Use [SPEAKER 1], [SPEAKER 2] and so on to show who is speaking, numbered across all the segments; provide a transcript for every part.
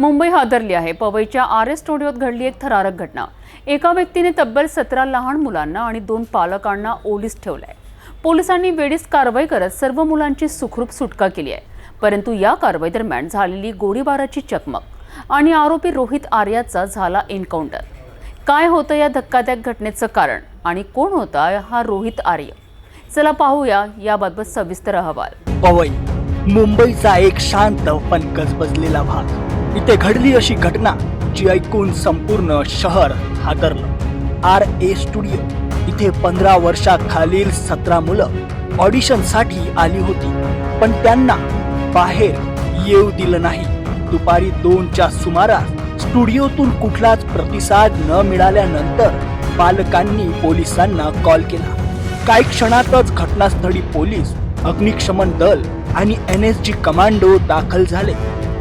[SPEAKER 1] मुंबई हादरली आहे. पवईच्या R S स्टुडिओत घडली एक थरारक घटना. एका व्यक्तीने तब्बल सतरा लहान मुलांना आणि दोन पालकांना ओलीस ठेवलंय. पोलिसांनी वेळीच कारवाई करत सर्व मुलांची सुखरूप सुटका केली आहे. परंतु या कारवाई दरम्यान झालेली गोळीबाराची चकमक आणि आरोपी रोहित आर्याचा झाला एन्काउंटर. काय होतं या धक्कादायक घटनेचं कारण आणि कोण होता हा रोहित आर्य? चला पाहूया याबाबत सविस्तर अहवाल.
[SPEAKER 2] पवई मुंबईचा एक शांत पण गजबजलेला भाग. इथे घडली अशी घटना जी ऐकून संपूर्ण शहर हादरलं. आर ए स्टुडिओ इथे पंधरा वर्षाखालील सतरा मुलं ऑडिशनसाठी आली होती पण त्यांना बाहेर येऊ दिलं नाही. दुपारी दोनच्या सुमारास स्टुडिओतून कुठलाच प्रतिसाद न मिळाल्यानंतर पालकांनी पोलिसांना कॉल केला. काही क्षणातच घटनास्थळी पोलीस अग्निशमन दल आणि एन एस जी कमांडो दाखल झाले.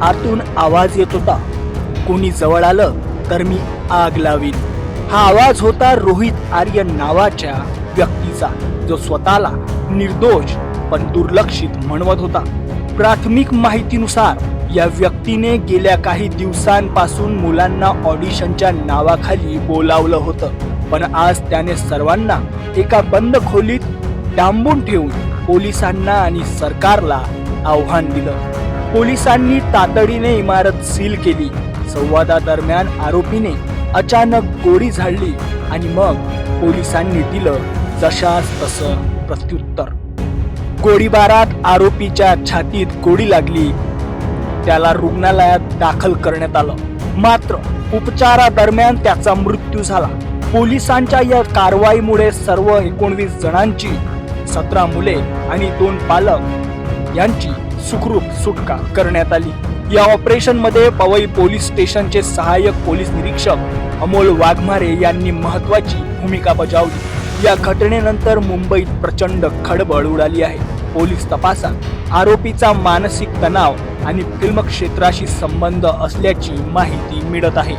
[SPEAKER 2] आतून आवाज येत होता. कोणी जवळ आलं तर मी आग लावीन. हा आवाज होता रोहित आर्यन नावाच्या व्यक्तीचा जो स्वतःला निर्दोष पण दुर्लक्षित म्हणवत होता. प्राथमिक माहितीनुसार या व्यक्तीने गेल्या काही दिवसांपासून मुलांना ऑडिशनच्या नावाखाली बोलावलं होतं. पण आज त्याने सर्वांना एका बंद खोलीत डांबून ठेवून पोलिसांना आणि सरकारला आव्हान दिलं. पोलिसांनी तातडीने इमारत सील केली. संवादादरम्यान आरोपीने अचानक गोळी झाडली आणि मग पोलिसांनी दिलं जशास तसं प्रत्युत्तर. गोळीबारात आरोपीच्या छातीत गोळी लागली. त्याला रुग्णालयात दाखल करण्यात आलं. मात्र उपचारादरम्यान त्याचा मृत्यू झाला. पोलिसांच्या या कारवाईमुळे सर्व एकोणवीस जणांची सतरा मुले आणि दोन पालक यांची सुखरूप सुटका करण्यात आली. या ऑपरेशनमध्ये पवई पोलीस स्टेशनचे सहाय्यक पोलीस निरीक्षक अमोल वाघमारे यांनी महत्वाची भूमिका बजावली. या घटनेनंतर मुंबईत प्रचंड खडबड उडाली आहे. पोलीस तपासात आरोपीचा मानसिक तणाव आणि फिल्म क्षेत्राशी संबंध असल्याची माहिती मिळत आहे.